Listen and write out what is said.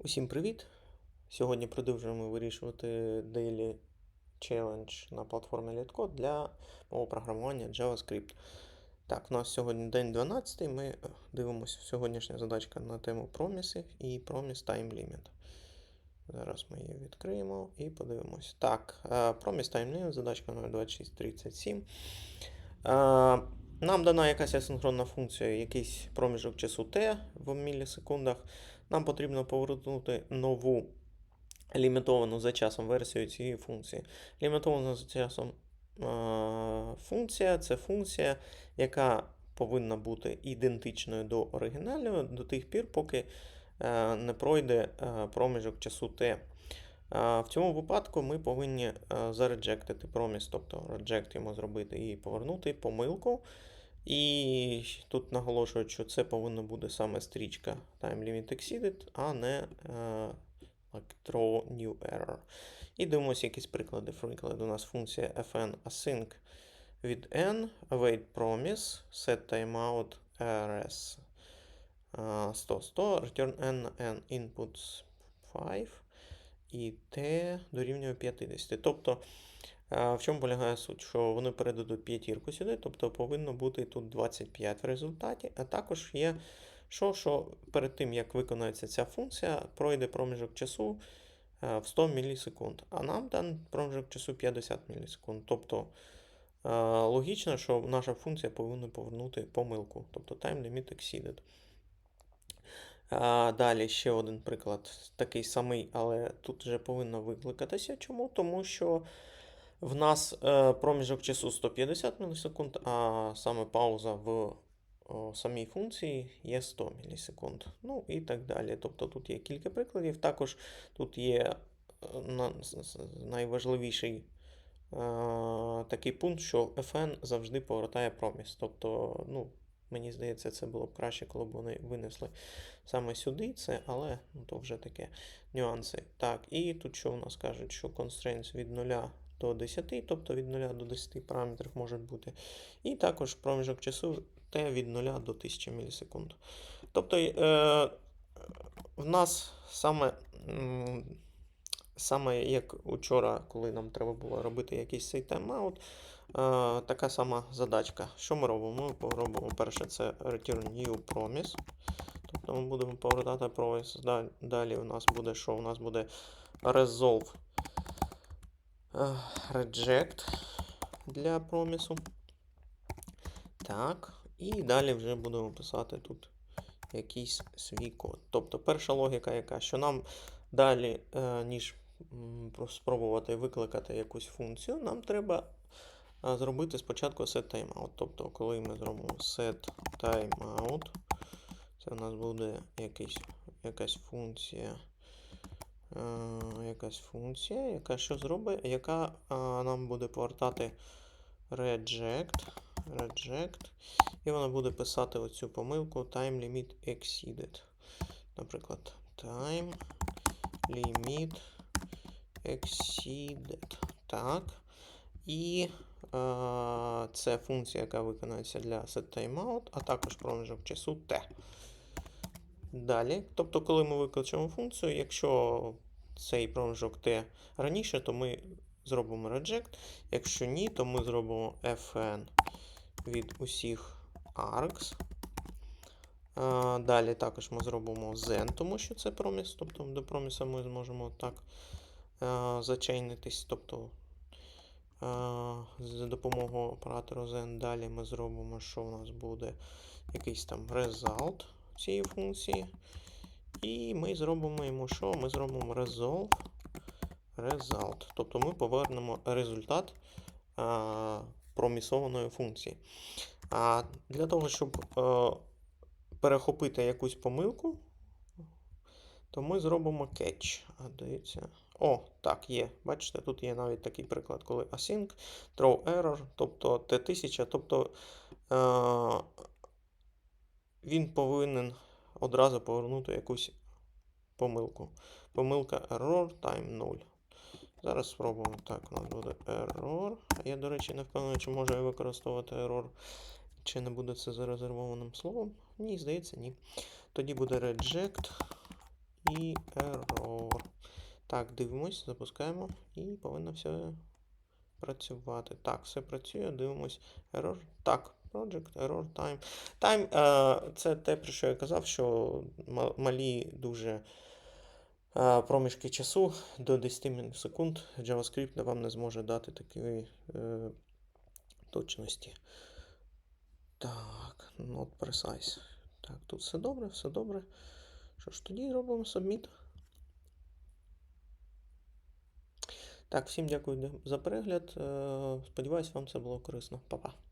Усім привіт! Сьогодні продовжуємо вирішувати Daily Challenge на платформі LeetCode для мого програмування JavaScript. Так, у нас сьогодні день 12. Ми дивимося сьогоднішня задачка на тему промісів і Promise Time Limit. Зараз ми її відкриємо і подивимось. Так, е, Promise Time Limit, задачка номер 2637. Е, Нам дана якась асинхронна функція, якийсь проміжок часу t в мілісекундах. Нам потрібно повернути нову лімітовану за часом версію цієї функції. Лімітована за часом е, функція це функція, яка повинна бути ідентичною до оригінальної до тих пір, поки е, не пройде е, проміжок часу t. В цьому випадку ми повинні зареджектити проміс, тобто реджект йому зробити і повернути помилку. І тут наголошують, що це повинна бути саме стрічка Time Limit Exceeded, а не е, like, throw new error. І дивимося якісь приклади. Приклад у нас функція fn async від n, await promise, set timeout rs. 100, 100, return n на n inputs 5 і t дорівнює 50. Тобто, в чому полягає суть? Що вони передадуть п'ятірку сюди, тобто повинно бути тут 25 в результаті. А також є, що, що перед тим, як виконається ця функція, пройде проміжок часу в 100 мілісекунд. А нам дан проміжок часу 50 мілісекунд. Тобто логічно, що наша функція повинна повернути помилку, тобто time limit exceeded. Далі ще один приклад, такий самий, але тут вже повинно викликатися. Чому? Тому що в нас е, проміжок часу 150 мілісекунд, а саме пауза в самій функції є 100 мілісекунд. Ну і так далі. Тобто тут є кілька прикладів. Також тут є е, найважливіший е, такий пункт, що fn завжди повертає проміс. Тобто, ну, мені здається, це було б краще, коли б вони винесли саме сюди це, але ну, то вже таке нюанси. Так, і тут що у нас кажуть, що constraints від 0 до 10, тобто від 0 до 10 параметрів можуть бути. І також проміжок часу t від 0 до 1000 мілісекунд. Тобто е, в нас саме, саме як учора, коли нам треба було робити якийсь цей тайм-аут, е, така сама задачка. Що ми робимо? Ми робимо перше це return new promise. Тобто ми будемо повертати promise. Далі у нас буде що? У нас буде resolve reject для промісу. Так. І далі вже будемо писати тут якийсь свій код. Тобто перша логіка яка, що нам далі, е, ніж спробувати викликати якусь функцію, нам треба е, зробити спочатку set timeout. Тобто, коли ми зробимо set timeout, це у нас буде якийсь, якась функція. Е, Якась функція, яка що зробить, яка е, нам буде повертати reject, reject, і вона буде писати оцю помилку time limit exceeded. Наприклад, time limit exceeded. Так. І е, це функція, яка виконається для setTimeout, а також проміжок часу t. Далі, тобто, коли ми викличемо функцію, якщо цей проміжок t раніше, то ми зробимо reject. Якщо ні, то ми зробимо fn від усіх args. Далі також ми зробимо then, тому що це проміс, тобто до проміса ми зможемо так зачейнитись. Тобто за допомогою оператору then. Далі ми зробимо, що у нас буде якийсь там result цієї функції. І ми зробимо йому що? Ми зробимо resolve result. Тобто ми повернемо результат а, промісованої функції. А для того, щоб е, перехопити якусь помилку, то ми зробимо catch. А дивіться. О, так, є. Бачите, тут є навіть такий приклад, коли async, throw error, тобто T1000, тобто е, він повинен одразу повернути якусь помилку. Помилка error time 0. Зараз спробуємо. Так, у нас буде error. Я, до речі, не впевнений, чи можу я використовувати error, чи не буде це зарезервованим словом. Ні, здається, ні. Тоді буде reject і error. Так, дивимось, запускаємо і повинно все працювати. Так, все працює, дивимось. Error. Так, project, error, time. Time е, це те, про що я казав, що малі дуже е, проміжки часу до 10 мілісекунд JavaScript вам не зможе дати такої е, точності. Так, not precise. Так, тут все добре, все добре. Що ж, тоді робимо submit. Так, всім дякую за перегляд. Е, Сподіваюсь, вам це було корисно. Па-па.